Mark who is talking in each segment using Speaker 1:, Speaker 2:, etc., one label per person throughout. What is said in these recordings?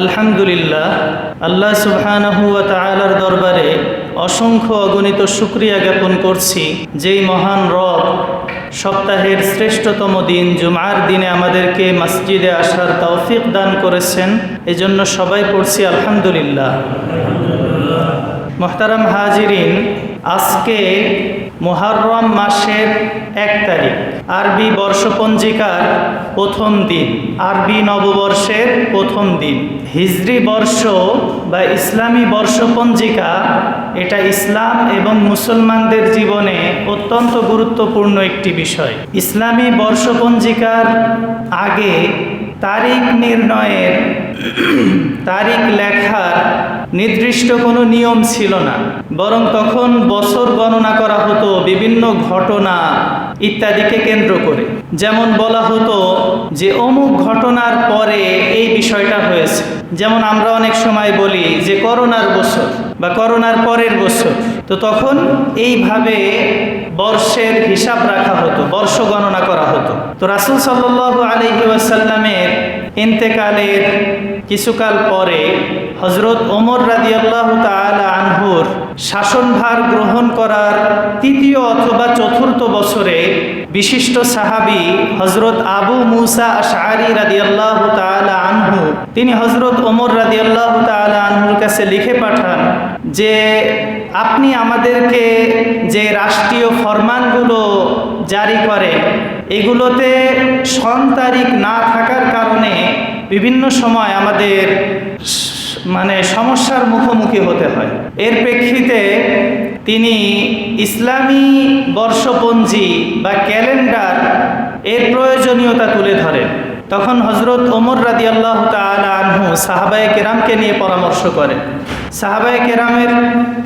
Speaker 1: আলহামদুলিল্লাহ, আল্লাহ সুবহানাহু ওয়া তাআলার দরবারে অসংখ্য অগণিত শুক্রিয়া জ্ঞাপন করছি যেই মহান রব সপ্তাহের শ্রেষ্ঠতম দিন জুমার দিনে আমাদেরকে মসজিদে আসার তৌফিক দান করেছেন, এজন্য সবাই পড়ছি আলহামদুলিল্লাহ। মোহতারাম হাজিরিন, আজকে মোহাররম মাসের এক তারিখ। আরবি বর্ষপঞ্জিকার প্রথম দিন। আরবি নববর্ষের প্রথম দিন। হিজরি বর্ষ বা ইসলামী বর্ষপঞ্জিকা, এটা ইসলাম এবং মুসলমানদের জীবনে অত্যন্ত গুরুত্বপূর্ণ একটি বিষয়। ইসলামী বর্ষপঞ্জিকার আগে তারিখ নির্ণয়ের, তারিখ লেখার নির্দিষ্ট কোনো নিয়ম ছিল না। বরং তখন বছর গণনা করা হতো বিভিন্ন ঘটনা ইত্যাদিকে কেন্দ্র করে। যেমন বলা হতো যে অমুক ঘটনার পরে এই বিষয়টা হয়েছে। যেমন আমরা অনেক সময় বলি যে করোনার বছর বা করোনার পরের বছর। তো তখন এইভাবে বর্ষের হিসাব রাখা হতো, বর্ষ গণনা করা হতো। তো রাসুল সাল্লু আলহি ওয়াসাল্লামের ইন্তেকালের কিছুকাল পরে হজরত ওমর রাদি আল্লাহ তালা আনহুর শাসনভার গ্রহণ করার তৃতীয় অথবা চতুর্থ বছরে বিশিষ্ট সাহাবি হজরত আবু মুসা আশারি রাদি আল্লাহ তালা আনহু, তিনি হজরত ওমর রাদি আল্লাহ তালা আনহুর কাছে লিখে পাঠান যে, আপনি আমাদেরকে যে রাষ্ট্রীয় ফরমানগুলো জারি করে এগুলোতে সন তারিখ না থাকার কারণে বিভিন্ন সময় আমাদের মানে সমস্যার মুখোমুখি হতে হয়। এর প্রেক্ষিতে তিনি ইসলামী বর্ষপঞ্জি বা ক্যালেন্ডার এর প্রয়োজনীয়তা তুলে ধরেন। তখন হজরত ওমর রাদি আল্লাহ আনহু সাহাবায় কেরামকে নিয়ে পরামর্শ করেন। সাহাবায় কেরামের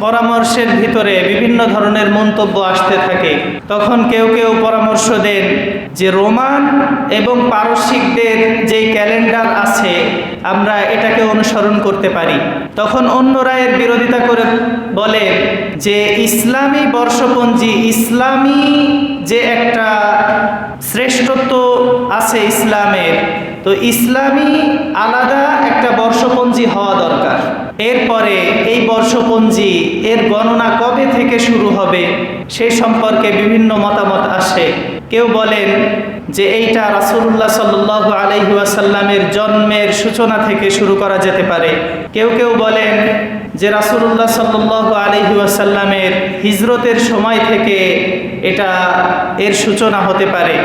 Speaker 1: পরামর্শের ভিতরে বিভিন্ন ধরনের মন্তব্য আসতে থাকে। তখন কেউ কেউ পরামর্শ দেন যে রোমান এবং পারসিকদের যে ক্যালেন্ডার আছে, আমরা এটাকে অনুসরণ করতে পারি। তখন অন্যরা এর বিরোধিতা করে বলে যে ইসলামী বর্ষপঞ্জি, ইসলামী যে একটা শ্রেষ্ঠত্ব আছে ইসলামের তো ইসলামী আলাদা একটা বর্ষপঞ্জি হওয়া দরকার। এরপরে এই বর্ষপঞ্জি এর গণনা কবে থেকে শুরু হবে সে সম্পর্কে বিভিন্ন মতামত আসে। কেউ বলেন যে এইটা রাসুল্লাহ সাল্লাহ আলহি আসাল্লামের জন্মের সূচনা থেকে শুরু করা যেতে পারে। কেউ কেউ বলেন যে রাসুল্লাহ সাল্লাহ আলহি আসাল্লামের হিজরতের সময় থেকে এটা এর সূচনা হতে পারে।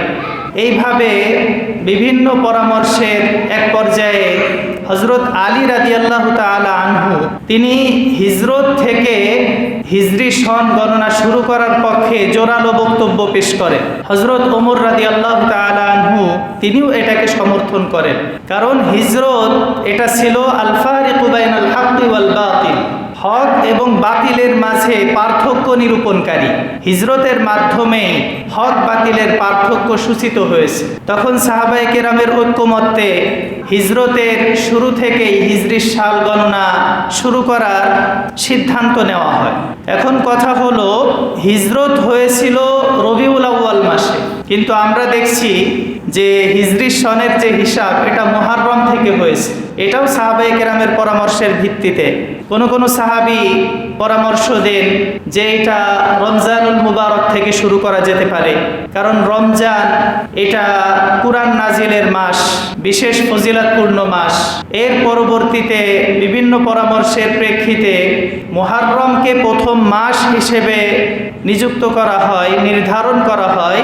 Speaker 1: এইভাবে বিভিন্ন পরামর্শের এক পর্যায়ে হজরত আলী রাজি আল্লাহ তালা আনহু, তিনি হিজরত থেকে হিজরি সন গণনা শুরু করার পক্ষে জোরালো বক্তব্য পেশ করেন। হজরত ওমর রাজি আল্লাহ তালা আনহু, তিনিও এটাকে সমর্থন করেন। কারণ হিজরত এটা ছিল আলফার কুবাইন আল হাকি ওয়াল বাতিল হক এবং বাতিলের মাঝে পার্থক্য নিরূপণকারী। হিজরতের মাধ্যমে হক বাতিলের পার্থক্য সূচিত হয়েছে। তখন সাহাবাই কেরামের ঐক্যমত্যে হিজরতের শুরু থেকেই হিজরির সাল গণনা শুরু করার সিদ্ধান্ত নেওয়া হয়। এখন কথা হলো, হিজরত হয়েছিল রবিউল আউ্য়াল মাসে। কিন্তু আমরা দেখছি যে হিজরি সনের যে হিসাব, এটা মহারম থেকে হয়েছে। এটাও সাহাবাই কেরামের পরামর্শের ভিত্তিতে। কোনো কোনো সাহাবি পরামর্শ দেন যে এটা রমজানুল মুবারক থেকে শুরু করা যেতে পারে। কারণ রমজান এটা কুরআন নাজিলের মাস, বিশেষ ফজিলাতপূর্ণ মাস। এর পরবর্তীতে বিভিন্ন পরামর্শের প্রেক্ষিতে মোহাররমকে প্রথম মাস হিসেবে নিযুক্ত করা হয়, নির্ধারণ করা হয়।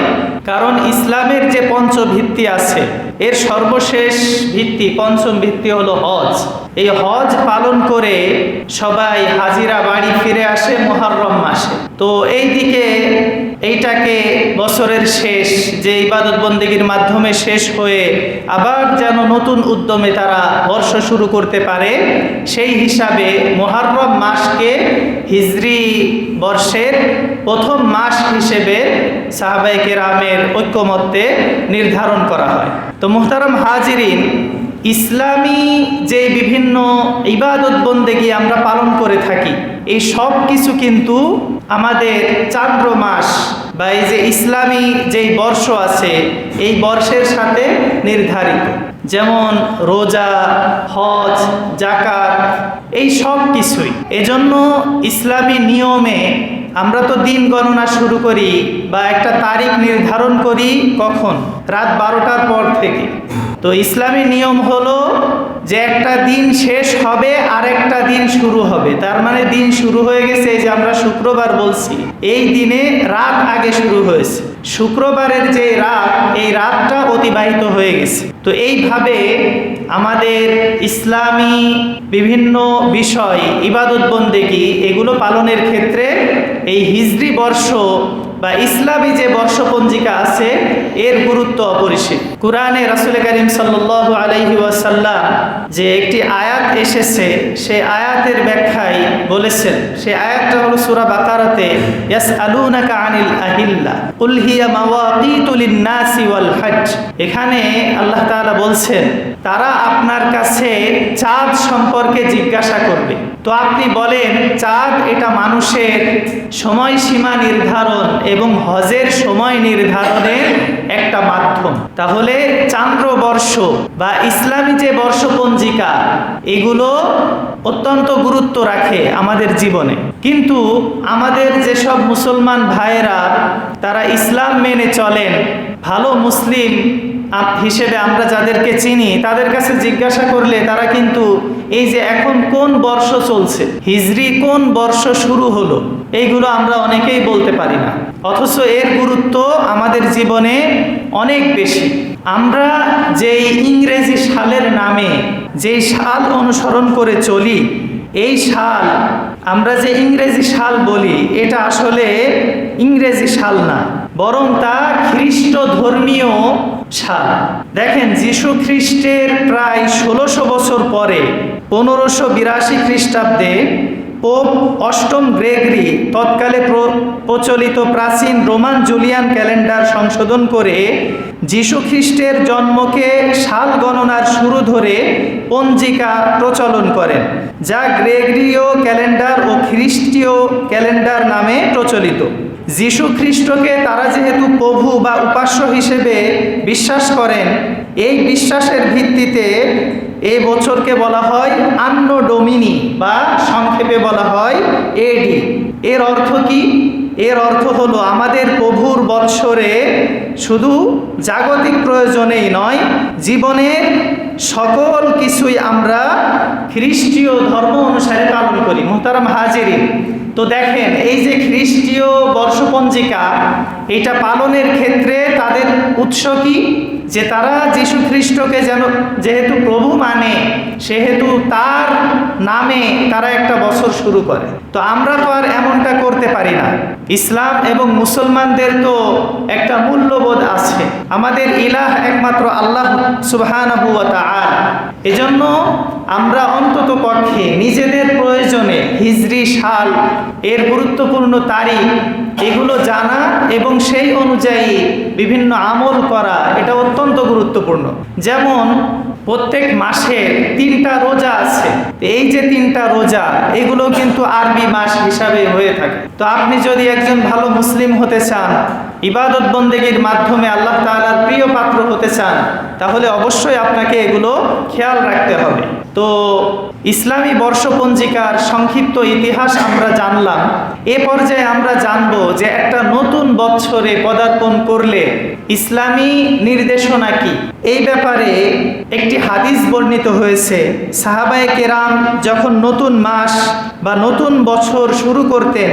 Speaker 1: কারণ ইসলামের যে পঞ্চ ভিত্তি আছে, এর সর্বশেষ ভিত্তি, পঞ্চম ভিত্তি হলো হজ। এই হজ পালন করে সবাই হাজিরা বাড়ি ফিরে আসে মোহাররম মাসে। তো এই দিকে এইটাকে বছরের শেষ, যে ইবাদত বন্দীগীর মাধ্যমে শেষ হয়ে আবার যেন নতুন উদ্যমে তারা বর্ষ শুরু করতে পারে, সেই হিসাবে মোহাররম মাসকে হিজরি বর্ষের প্রথম মাস হিসেবে সাহাবাইকে রামের ঐক্যমত্যে নির্ধারণ করা হয়। তো মোহতারাম হাজিরিন, ইসলামী যে বিভিন্ন ইবাদত বন্দেগী আমরা পালন করে থাকি এই সব কিছু কিন্তু আমাদের চান্দ্র মাস বা এই যে ইসলামী যেই বর্ষ আছে, এই বর্ষের সাথে নির্ধারিত। যেমন রোজা, হজ জাকাত এই সব কিছুই। এজন্য ইসলামী নিয়মে আমরা তো দিন গণনা শুরু করি বা একটা তারিখ নির্ধারণ করি কখন? রাত বারোটার পর থেকে। তো ইসলামী নিয়ম হলো যে একটা দিন শেষ হবে, আর একটা দিন শুরু হবে। তার মানে দিন শুরু হয়ে গেছে যে আমরা শুক্রবার বলছি। এই দিনে রাত আগে শুরু হয়েছে। শুক্রবারের যে রাত, এই রাতটা অতিবাহিত হয়ে গেছে। তো এইভাবে আমাদের ইসলামী বিভিন্ন বিষয়, ইবাদত বন্দেগি এগুলো পালনের ক্ষেত্রে এই হিজরি বর্ষ বা ইসলামী যে বর্ষপঞ্জিকা আছে, এর গুরুত্ব অপরিসীম। কোরআনে রাসুল করিম সাল্লাহ আলহি ওয়াসাল্লাম যে একটি আয়াত এসেছে সে আয়াতের ব্যাখ্যায় বলেছেন। সে আয়াতটা হলো সুরা বাকারাতে ইয়াস আলুনাকা আনিল আহিল্লা লিন-নাসি ওয়াল হজ এখানে আল্লাহ তাআলা বলছেন, তারা আপনার কাছে চাঁদ সম্পর্কে জিজ্ঞাসা করবে। তো আপনি বলেন, চাঁদ এটা মানুষের সময়সীমা নির্ধারণ এবং হজের সময় নির্ধারণের একটা মাধ্যম। তাহলে চান্দ্রবর্ষ বা ইসলামী যে বর্ষপঞ্জিকা, এগুলো অত্যন্ত গুরুত্ব রাখে আমাদের জীবনে। কিন্তু আমাদের যেসব মুসলমান ভাইয়েরা, তারা ইসলাম মেনে চলেন, ভালো মুসলিম হিসেবে আমরা যাদেরকে চিনি, তাদের কাছে জিজ্ঞাসা করলে তারা কিন্তু, এই যে এখন কোন বর্ষ চলছে? হিজরি কোন বর্ষ শুরু হলো? এইগুলো আমরা অনেকেই বলতে পারি না। অথচ এর গুরুত্ব আমাদের জীবনে অনেক বেশি। আমরা যেই ইংরেজি সালের নামে যেই সাল অনুসরণ করে চলি, এই সাল আমরা যে ইংরেজি সাল বলি, এটা আসলে ইংরেজি সাল না, বরং তা খ্রিস্ট ধর্মীয় সাল দেখেন, যীশু খ্রিস্টের প্রায় ষোলোশো বছর পরে, পনেরোশো বিরাশি খ্রিস্টাব্দে পোপ অষ্টম গ্রেগরি তৎকালে প্র- প্রচলিত প্রাচীন রোমান জুলিয়ান ক্যালেন্ডার সংশোধন করে যীশু খ্রিস্টের জন্মকে সাল গণনার শুরু ধরে পঞ্জিকা প্রচলন করেন, যা গ্রেগরীয় ক্যালেন্ডার ও খ্রিস্টীয় ক্যালেন্ডার নামে প্রচলিত। যীশু খ্রিস্টকে তারা যেহেতু প্রভু বা উপাস্য হিসেবে বিশ্বাস করেন, এই বিশ্বাসের ভিত্তিতে এই বছরকে বলা হয় আন্ন ডোমিনি বা সংক্ষেপে বলা হয় এডি। এর অর্থ কি? এর অর্থ হলো আমাদের প্রভুর বৎসরে শুধু জাগতিক প্রয়োজনেই নয় জীবনের সকল কিছুই আমরা খ্রিস্টীয় ধর্ম অনুসারে পালন করি, মোহতারাম হাজিরিন। তো দেখেন, এই যে খ্রিস্টীয় বর্ষপঞ্জিকা, এটা পালনের ক্ষেত্রে তাদের উৎস কি? যে তারা যীশু খ্রিস্টকে যেন, যেহেতু প্রভু মানে সেহেতু তার নামে তারা একটা বছর শুরু করে। তো আমরা তো আর এমনটা করতে পারি না। ইসলাম এবং মুসলমানদের তো একটা মূল্যবোধ আছে। আমাদের ইলাহ একমাত্র আল্লাহ তাআলা। এজন্য আমরা অন্তত পক্ষে নিজেদের প্রয়োজনে হিজরি সাল এর গুরুত্বপূর্ণ তারিখ এগুলো জানা এবং সেই অনুযায়ী বিভিন্ন আমল করা, এটা অত্যন্ত গুরুত্বপূর্ণ। যেমন, প্রত্যেক মাসে তিনটা রোজা আছে। এই যে তিনটা রোজা, এগুলো কিন্তু আরবি মাস হিসাবে হয়ে থাকে। তো আপনি যদি একজন ভালো মুসলিম হতে চান ইবাদত বন্দেগীর মাধ্যমে আল্লাহ তাআলার প্রিয় পাত্র হতে চান, তাহলে অবশ্যই আপনাকে এগুলো খেয়াল রাখতে হবে। তো ইসলামী বর্ষপঞ্জিকার সংক্ষিপ্ত ইতিহাস আমরা জানলাম। এ পর্যায়ে আমরা জানব যে একটা নতুন বছরে পদার্পণ করলে ইসলামী নির্দেশনা কি? এই ব্যাপারে একটি হাদিস বর্ণিত হয়েছে, সাহাবায়ে কেরাম যখন নতুন মাস বা নতুন বছর শুরু করতেন,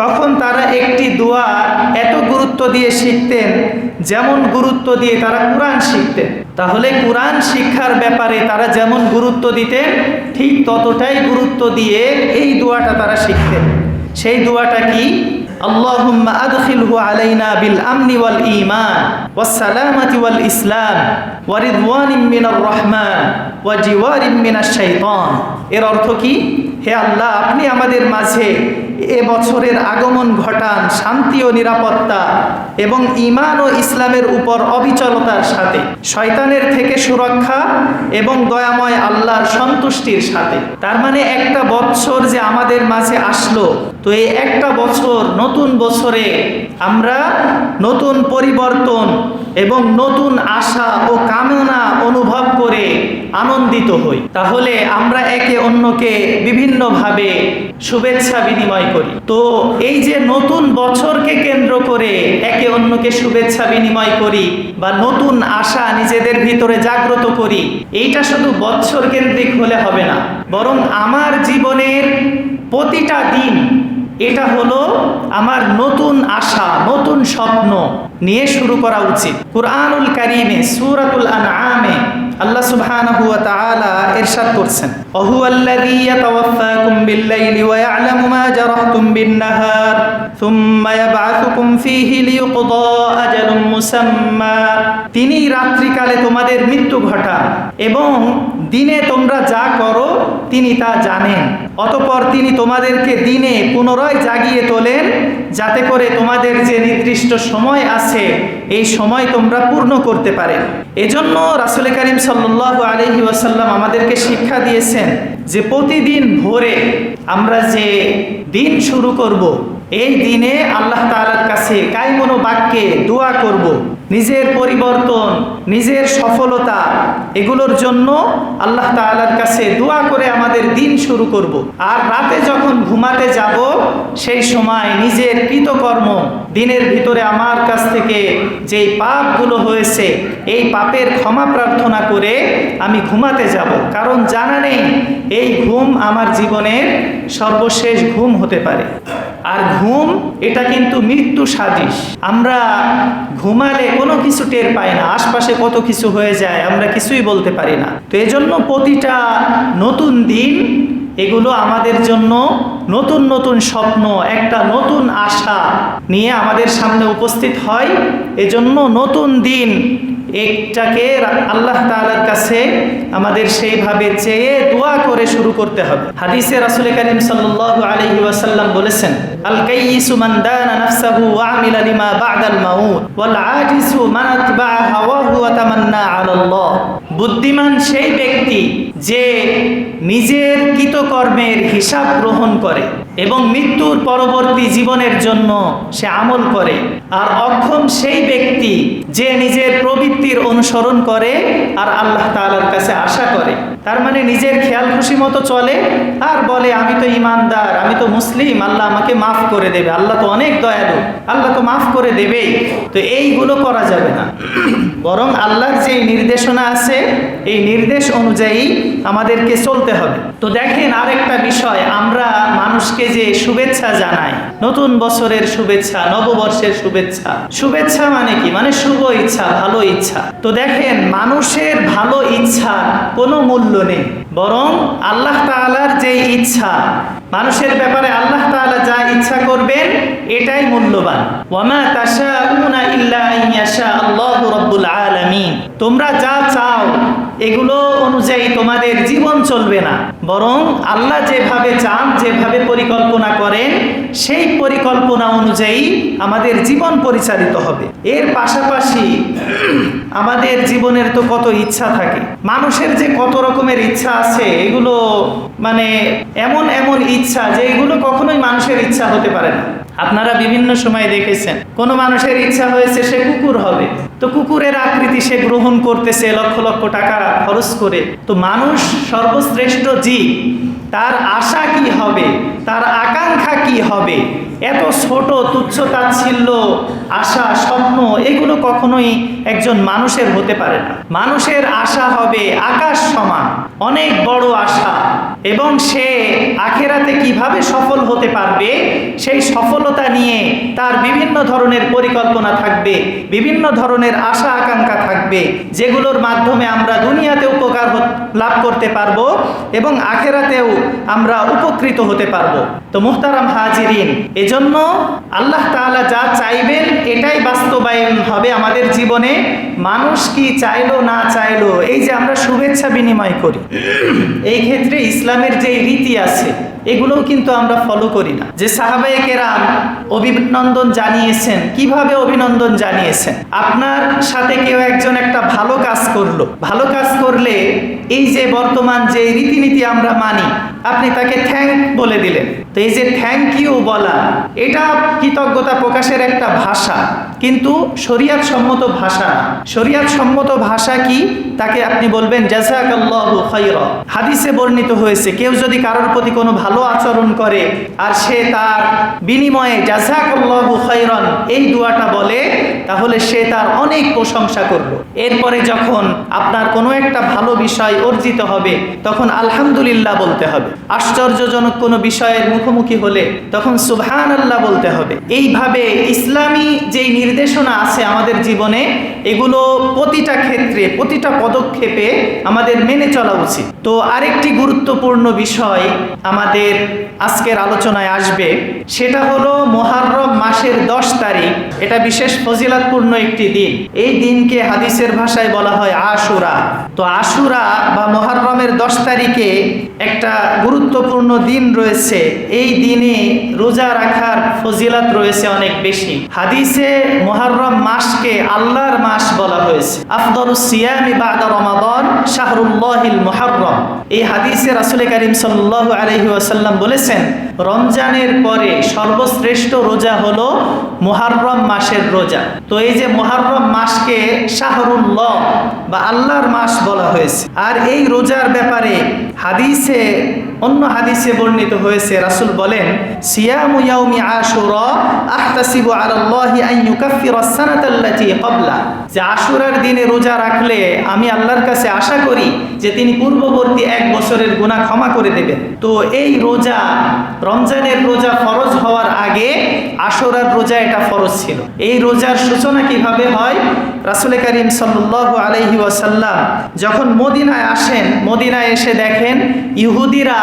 Speaker 1: তখন তারা একটি দোয়া এত গুরুত্ব দিয়ে শিখতেন যেমন গুরুত্ব দিয়ে তারা কোরআন শিখতেন তাহলে কোরআন শিক্ষার ব্যাপারে তারা যেমন গুরুত্ব দিতেন ঠিক ততটাই গুরুত্ব দিয়ে এই দোয়াটা তারা শিখতেন সেই দোয়াটা কি اللهم أدخله علينا بالأمن والإيمان والسلامة والإسلام ورضوان من الرحمن وجوار من الشيطان এর অর্থ কি হে আল্লাহ আপনি আমাদের মাঝে এ বছরের আগমন ঘটান শান্তি ও নিরাপত্তা এবং ইমান ও ইসলামের উপর অবিচলতার সাথে, শয়তানের থেকে সুরক্ষা এবং দয়াময় আল্লাহর সন্তুষ্টির সাথে। তার মানে একটা বছর যে আমাদের মাঝে আসলো তো এই একটা বছর নতুন বছরে আমরা নতুন পরিবর্তন এবং নতুন আশা ও কামনা অনুভব করে আনন্দিত হই। তাহলে আমরা একে অন্যকে বিভিন্নভাবে শুভেচ্ছা বিনিময় করি। তো এই যে নতুন বছরকে কেন্দ্র করে একে অন্যকে শুভেচ্ছা বিনিময় করি বা নতুন আশা নিজেদের ভিতরে জাগ্রত করি, এইটা শুধু বছর কেন্দ্রিক হলে হবে না। বরং আমার জীবনের প্রতিটা দিন এটা হলো আমার নতুন আশা, নতুন স্বপ্ন নিয়ে শুরু করা উচিত। কুরআনুল কারিমে, সূরাতুল আনআমে আল্লাহ সুবহানাহু ওয়া তাআলা ইরশাদ করছেন। ওহু আল্লাযী ইয়াতাওয়াফাকুম বিল-লাইলি ওয়া ইয়া'লামু মা জারাহতুম বিন-নাহার থুম্মা ইয়াবআথুকুম ফীহি লিইউকদা আজালুম মুসাম্মা। তিনি রাত্রিকালে তোমাদের মৃত্যু ঘটান এবং দিনে তোমরা যা করো তিনি তা জানেন। অতপর তিনি তোমাদেরকে দিনে পুনরায় জাগিয়ে তোলেন, যাতে করে তোমাদের যে নির্দিষ্ট সময় আছে, এই সময় তোমরা পূর্ণ করতে পারে এজন্য রাসুল করিম সাল্লাহ আলহি ওয়াসাল্লাম আমাদেরকে শিক্ষা দিয়েছেন যে প্রতিদিন ভোরে আমরা যে দিন শুরু করব। এই দিনে আল্লাহ বাক্যে দোয়া করব। নিজের পরিবর্তন, নিজের সফলতা, এগুলোর জন্য আল্লাহ তালার কাছে দোয়া করে আমাদের দিন শুরু করব। আর রাতে যখন ঘুমাতে যাব, সেই সময় নিজের কৃতকর্ম দিনের ভিতরে আমার কাছ থেকে যেই পাপগুলো হয়েছে, এই পাপের ক্ষমা প্রার্থনা করে আমি ঘুমাতে যাব কারণ জানা নেই, এই ঘুম আমার জীবনের সর্বশেষ ঘুম হতে পারে আর ঘুম, এটা কিন্তু মৃত্যু সাদৃশ আমরা ঘুমালে কোনো কিছু টের পাই না, আশপাশে কত কিছু হয়ে যায়, আমরা কিছুই বলতে পারি না। তো এজন্য প্রতিটা নতুন দিন, এগুলো আমাদের জন্য নতুন নতুন স্বপ্ন, একটা নতুন আশা নিয়ে আমাদের সামনে উপস্থিত হয়। এজন্য নতুন দিন একটাকে আল্লাহ তাআলার কাছে আমাদের সেইভাবে চেয়ে দোয়া করে শুরু করতে হবে। হাদিসে রাসূল করিম সাল্লাল্লাহু আলাইহি ওয়াসাল্লাম বলেছেন আল কাইয়িসু মান দানা নাফসাহু ওয়া আমিলা লিমা বা'দাল মাউত ওয়াল আজিসু মান আতবা হাওয়াহু ওয়া তামান্না আলাল্লাহ। বুদ্ধিমান সেই ব্যক্তি যে নিজের কৃতকর্মের হিসাব গ্রহণ করে। এবং মৃত্যুর পরবর্তী জীবনের জন্য সে আমল করে। আর অক্ষম সেই ব্যক্তি যে নিজের প্রবৃত্তির অনুসরণ করে আর আল্লাহ তালার কাছে আশা করে। তার মানে নিজের খেয়াল খুশি মতো চলে আর বলে, আমি তো ইমানদার, আমি তো মুসলিম, আল্লাহ আমাকে মাফ করে দেবে, আল্লাহ তো অনেক দয়ালু, আল্লাহ তো মাফ করে দেবেই। তো এইগুলো করা যাবে না। বরং আল্লাহর যে নির্দেশনা আছে, এই নির্দেশ অনুযায়ী আমাদেরকে চলতে হবে। তো দেখেন আরেকটা বিষয়, আমরা মানুষকে যে শুভেচ্ছা জানাই, নতুন বছরের শুভেচ্ছা, নববর্ষের শুভেচ্ছা। শুভেচ্ছা মানে কি? মানে শুভ ইচ্ছা, ভালো ইচ্ছা। তো দেখেন, মানুষের ভালো ইচ্ছা কোনো মূল্য নেই। বরং আল্লাহ তালার যে ইচ্ছা, মানুষের ব্যাপারে আল্লাহ তালা যা ইচ্ছা করবেন, এটাই মূল্যবান। ওয়ামা তাশাউনা ইল্লা আল্লাহ রব্বুল রাব্বুল আলামিন। তোমরা যা চাও, এগুলো অনুযায়ী তোমাদের জীবন চলবে না। বরং আল্লাহ যেভাবে চান, যেভাবে পরিকল্পনা করেন, সেই পরিকল্পনা অনুযায়ী আমাদের জীবন পরিচালিত হবে। এর পাশাপাশি আমাদের জীবনের তো কত ইচ্ছা থাকে। মানুষের যে কত রকমের ইচ্ছা আছে, এগুলো মানে এমন এমন ইচ্ছা যে এগুলো কখনোই মানুষের ইচ্ছা হতে পারে না। আপনারা বিভিন্ন সময় দেখেছেন, কোনো মানুষের ইচ্ছা হয়েছে সে কুকুর হবে। তো কুকুরের আকৃতি সে গ্রহণ করতেছে লক্ষ লক্ষ টাকা খরচ করে। তো মানুষ সর্বশ্রেষ্ঠ জীব, তার আশা কি হবে? তার আকাঙ্ক্ষা কি হবে? এত ছোট তুচ্ছ তাচ্ছিল্য, আশা, স্বপ্ন, এগুলো কখনোই একজন মানুষের হতে পারে না। মানুষের আশা হবে আকাশ সমান, অনেক বড় আশা। এবং সে আখেরাতে কীভাবে সফল হতে পারবে, সেই সফলতা নিয়ে তার বিভিন্ন ধরনের পরিকল্পনা থাকবে, বিভিন্ন ধরনের আশা আকাঙ্ক্ষা থাকবে, যেগুলোর মাধ্যমে আমরা দুনিয়াতে উপকার লাভ করতে পারব এবং আখেরাতেও আমরা উপকৃত হতে পারব। তো মুহতারাম হাজিরিন, এজন্য আল্লাহ তাআলা যা চাইবেন এটাই বাস্তবায়ন হবে আমাদের জীবনে। মানুষ কি চাইলো না চাইলো, এই যে আমরা শুভেচ্ছা বিনিময় করি। এই ক্ষেত্রে ইসলামের যে রীতি আছে, এগুলোও কিন্তু আমরা ফলো করি না। যে সাহাবায়ে কেরাম অভিনন্দন জানিয়েছেন, কীভাবে অভিনন্দন জানিয়েছেন? আপনার সাথে কেউ একজন একটা ভালো কাজ করল, ভালো কাজ করলে এই যে বর্তমান যে রীতিনীতি আমরা মানি, আপনি তাকে থ্যাংক বলে দিলেন। তো এই যে থ্যাংক ইউ বলা, এটা কৃতজ্ঞতা প্রকাশের একটা ভাষা। কিন্তু শরিয়াত সম্মত ভাষা শরিয়াত সম্মত ভাষা কি? তাকে আপনি বলবেন হাদিসে বর্ণিত হয়েছে, কেউ যদি কারোর প্রতি কোনো ভালো আচরণ করে আর সে তার বিনিময়ে জাজাকাল্লাহু খাইরান এই দুয়াটা বলে তাহলে সে তার অনেক প্রশংসা করল। এরপরে যখন আপনার কোনো একটা ভালো বিষয় অর্জিত হবে, তখন আলহামদুলিল্লাহ বলতে হবে। আশ্চর্যজনক কোনো বিষয়ের মুখোমুখি হলে তখন সুবহান আল্লাহ বলতে হবে। এইভাবে ইসলামী যেই নির্দেশনা আছে আমাদের জীবনে, এগুলো প্রতিটা ক্ষেত্রে, প্রতিটা পদক্ষেপে আমাদের মেনে চলা উচিত। তো আরেকটি গুরুত্বপূর্ণ বিষয় আমাদের আজকের আলোচনায় আসবে, সেটা হলো মোহাররম মাসের দশ তারিখ। এটা বিশেষ ফজিলাতপূর্ণ একটি দিন। এই দিনকে হাদিসের ভাষায় বলা হয় আশুরা। তো আশুরা বা মোহাররমের দশ তারিখে একটা গুরুত্বপূর্ণ দিন রয়েছে। এই দিনে রোজা রাখার ফজিলাত রয়েছে অনেক বেশি। হাদিসে মোহাররম মাসকে আল্লাহর মাস বলা হয়েছে। আফদলুস সিয়ামি বাদা রমাদান শাহরুল্লাহিল মুহাররম। এই হাদিসে রাসূল করিম সাল্লাল্লাহু আলাইহি ওয়াসাল্লাম বলেছেন রমজানের পরে সর্বশ্রেষ্ঠ রোজা হল মুহাররম মাসের রোজা। তো এই যে মুহাররম মাসকে শাহরুল্লাহ বা আল্লাহর মাস বলা হয়েছে। আর এই রোজার ব্যাপারে হাদিসে অন্য হাদিসে বর্ণিত হয়েছে, রাসূল বলেন, সিয়ামু ইয়াউমি আশুরা আহতাসিবু আলাল্লাহি আন ইউকাফফিরা সানাতাল্লাতী ক্বাবলা। যে আশুরার দিনে রোজা রাখলে আমি আল্লাহর কাছে আশা করি যে তিনি পূর্ববর্তী এক বছরের গুনাহ ক্ষমা করে দেবেন। তো এই রোজা, রমজানের রোজা ফরজ হওয়ার আগে আশুরার রোজা এটা ফরজ ছিল। এই রোজার সূচনা কীভাবে হয়? রাসূল করিম সাল্লাল্লাহু আলাইহি ওয়াসাল্লাম যখন মদিনায় আসেন, মদিনায় এসে দেখেন, ইহুদিরা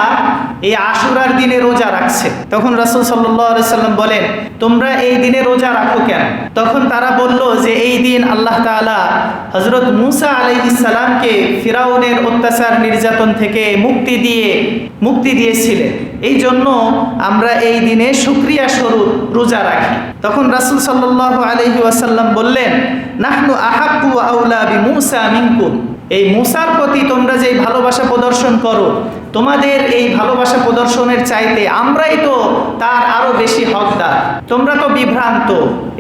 Speaker 1: এই আশুরার দিনে রোজা রাখছে। তখন রাসূল সাল্লাম বলেন, তোমরা এই দিনে রোজা রাখো কেন? তখন তারা বলল যে, এই দিন আল্লাহ তাআলা হযরত মুসা আলাইহিস সালামকে ফিরাউনের অত্যাচার নির্যাতন থেকে মুক্তি দিয়ে, মুক্তি দিয়েছিলেন। এই জন্য আমরা এই দিনে শুক্রিয়া স্বরূপ রোজা রাখি। তখন রাসূল সাল্লাহ আলাইহি ওয়াসাল্লাম বললেন, নাহনু আহাক্কু আউলা বি মুসা মিনকুম। এই মুসার প্রতি তোমরা যে ভালোবাসা প্রদর্শন করো তোমাদের এই ভালোবাসা প্রদর্শনের চাইতে আমরাই তো তার আরও বেশি হকদার। তোমরা তো বিভ্রান্ত,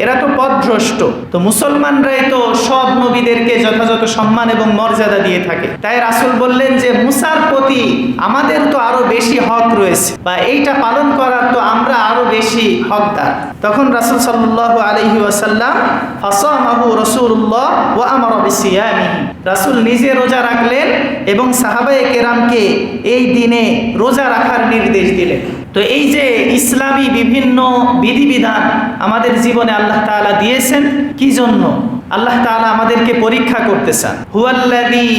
Speaker 1: এরা তো পথভ্রষ্ট তো মুসলমানরাই তো সব নবীদেরকে যথাযথ সম্মান এবং মর্যাদা দিয়ে থাকে। তাই রাসূল বললেন যে, মুসার প্রতি আমাদের তো আরও বেশি হক রয়েছে বা এইটা পালন করার তো আমরা আরও বেশি হকদার। তখন রাসূল সাল্লাল্লাহু আলাইহি ওয়াসাল্লাম, ফাসামাহু রাসূলুল্লাহ ওয়া আমারা রাসূল নিজে রোজা রাখলেন এবং সাহাবায়ে কেরামকে এই দিনে রোজা রাখার নির্দেশ দিলেন। তো এই যে ইসলামী বিভিন্ন বিধিবিধান আমাদের জীবনে আল্লাহ তালা দিয়েছেন, কি জন্য? আল্লাহ তাআলা আমাদেরকে পরীক্ষা করতে চান হুয়াল্লাযী,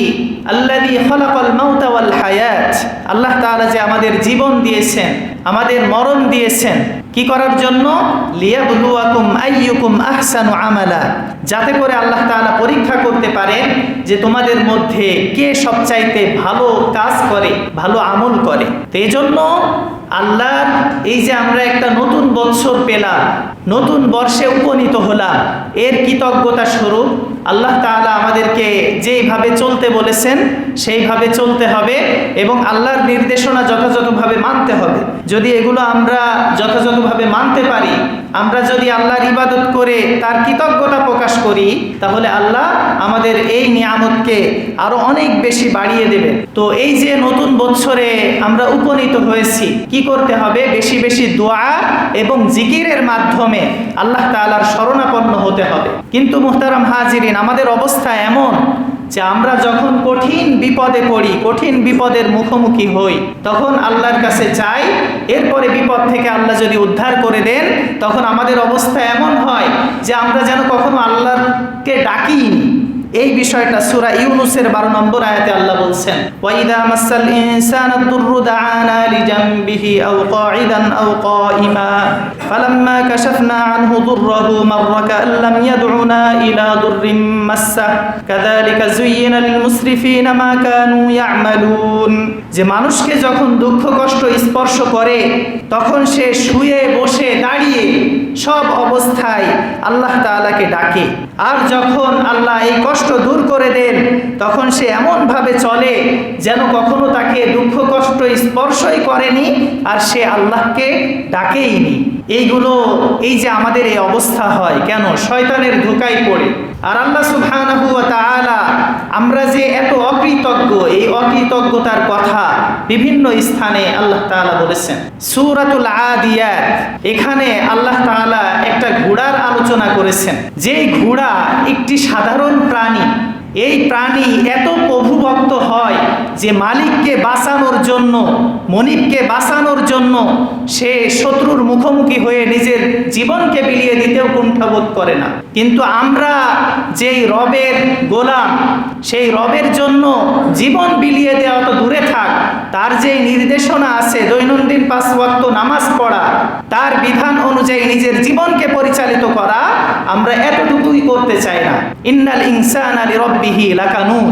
Speaker 1: আল্লাযী খলাকাল মাউতা ওয়াল হায়াত। আল্লাহ তাআলা যে আমাদের জীবন দিয়েছেন, আমাদের মরণ দিয়েছেন, কি করার জন্য? লিয়াবলুয়াকুম আইয়ুকুম আহসানু আমালা। যাতে করে আল্লাহ তাআলা পরীক্ষা করতে পারেন যে তোমাদের মধ্যে কে সবচাইতে ভালো কাজ করে, ভালো আমল করে। তো এই জন্য আল্লাহর এই যে আমরা একটা নতুন বৎসর পেলাম, নতুন বর্ষে উপনীত হলাম, এর কৃতজ্ঞতা স্বরূপ আল্লাহ তাআলা আমাদেরকে যেইভাবে চলতে বলেছেন, সেইভাবে চলতে হবে এবং আল্লাহর নির্দেশনা যথাযথভাবে মানতে হবে। যদি এগুলো আমরা যথাযথভাবে মানতে পারি, আমরা যদি আল্লাহর ইবাদত করে তার কৃতজ্ঞতা প্রকাশ করি, তাহলে আল্লাহ আমাদের এই নিয়ামতকে আরও অনেক বেশি বাড়িয়ে দেবে তো এই যে বছরে আমরা উপনীত হয়েছি। কি করতে হবে? বেশি বেশি দোয়া এবং জিকিরের মাধ্যমে আল্লাহ তালার শরণাপন্ন হতে হবে। কিন্তু মুহতারাম হাজিরিন, আমাদের অবস্থা এমন যে আমরা যখন কঠিন বিপদে পড়ি, কঠিন বিপদের মুখোমুখি হই, তখন আল্লাহর কাছে চাই এরপরে বিপদ থেকে আল্লাহ যদি উদ্ধার করে দেন, তখন আমাদের অবস্থা এমন হয় যে আমরা যেন কখনো আল্লাহকে ডাকিনি এই বিষয়টা সুরা ইউনুসের 12 নম্বর আয়াতে আল্লাহ বলছেন ওয়াইদা মাসাল ইনসানা দুররু দাআনা লিজামবিহি আও কাঈদান আও ফালাম্মা কাশাফনা আনহু দুররাহু মাররা ইলা দুররিন মাসসা, কাযালিকা লিল মুসরিফিনা মা কানু ইয়ামালুন। যে মানুষকে যখন দুঃখ, কষ্ট, স্পর্শ করে, তখন সে শুয়ে, বসে, দাঁড়িয়ে সব অবস্থায় আল্লাহ তাআলাকে ডাকে। আর যখন আল্লাহ এই কষ্ট দূর করে দেন, তখন সে এমনভাবে চলে যেন কখনো তাকে দুঃখ কষ্ট স্পর্শই করেনি আর সে আল্লাহকে ডাকেইনি। এইগুলো, এই যে আমাদের এই অবস্থা হয়, কেন? শয়তানের ধোকায় পড়ে। আর আল্লাহ সুবহানাহু ওয়া তাআলা আমরা যে এত অকৃতজ্ঞ, এই অকৃতজ্ঞতার কথা বিভিন্ন স্থানে আল্লাহ তাআলা বলেছেন। সূরাতুল আদিয়াত, এখানে আল্লাহ তাআলা একটা ঘোড়ার আলোচনা করেছেন। যেই ঘোড়া একটি সাধারণ প্রাণী, এই প্রাণী এত প্রভুভক্ত হয় যে মালিককে বাঁচানোর জন্য, মনিবকে বাঁচানোর জন্য সে শত্রুর মুখোমুখি হয়ে নিজের জীবনকে বিলিয়ে দিতেও কুণ্ঠাবোধ করে না। কিন্তু আমরা যেই রবের গোলাম, সেই রবের জন্য জীবন বিলিয়ে দেওয়া তো দূরে থাক, তার যে নির্দেশনা আছে, দৈনন্দিন পাঁচ ওয়াক্ত নামাজ পড়া, তার বিধান অনুযায়ী নিজের জীবনকে পরিচালিত করা, আমরা এতটুকুই করতে চাই না। ইন্নাল ইনসান আলী রব্বিহি লাকানুন।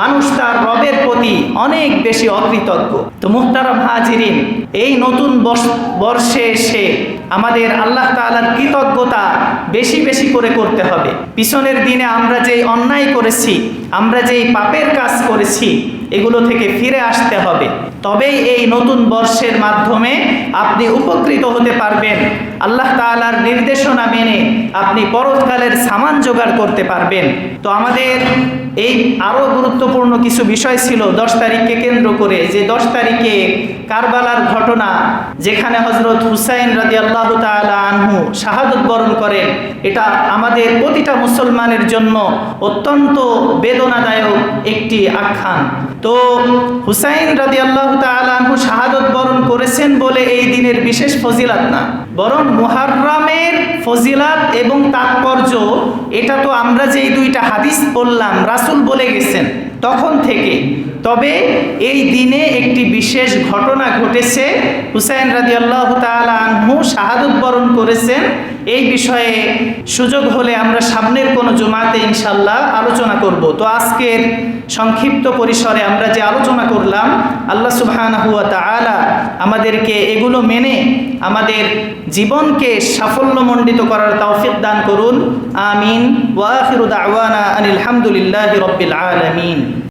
Speaker 1: মানুষ তার রবের প্রতি অনেক বেশি অকৃতজ্ঞ। তো মুহতারাম হাজিরিন, এই নতুন বর্ষে এসে আমাদের আল্লাহ তালার কৃতজ্ঞতা বেশি বেশি করে করতে হবে। পিছনের দিনে আমরা যেই অন্যায় করেছি, আমরা যেই পাপের কাজ করেছি, এগুলো থেকে ফিরে আসতে হবে। তবেই এই নতুন বর্ষের মাধ্যমে আপনি উপকৃত হতে পারবেন। আল্লাহ তাআলার নির্দেশনা মেনে আপনি পরকালের সামান জোগাড় করতে পারবেন। তো আমাদের এই আরও গুরুত্বপূর্ণ কিছু বিষয় ছিল দশ তারিখকে কেন্দ্র করে। যে দশ তারিখে কারবালার ঘটনা, যেখানে হজরত হুসাইন রাজি আল্লাহ আনহু শাহাদত বরণ করেন, এটা আমাদের প্রতিটা মুসলমানের জন্য অত্যন্ত বেদনাদায়ক একটি আখ্যান। তো হুসাইন রাজি আল্লাহ তালু শাহাদত বরণ করেছেন বলে এই দিনের বিশেষ ফজিলাত না। বরং মুহাররামের ফজিলাত এবং তাৎপর্য, এটা তো আমরা যে দুইটা হাদিস বললাম রাসুল বলে গেছেন। তখন থেকে। তবে এই দিনে একটি বিশেষ ঘটনা ঘটেছে। হুসাইন রাজি আল্লাহ আনহু শাহাদত বরণ করেছেন। এই বিষয়ে সুযোগ হলে আমরা সামনের কোনো জুমাতে ইনশাল্লাহ আলোচনা করব। তো আজকের সংক্ষিপ্ত পরিসরে আমরা যে আলোচনা করলাম, আল্লাহ সুবহানাহু ওয়া তাআলা আমাদেরকে এগুলো মেনে আমাদের জীবনকে সাফল্যমণ্ডিত করার তৌফিক দান করুন। আমিন। ওয়া আখিরু দাওয়ানা আনিল হামদুলিল্লাহি রাব্বিল আলামিন।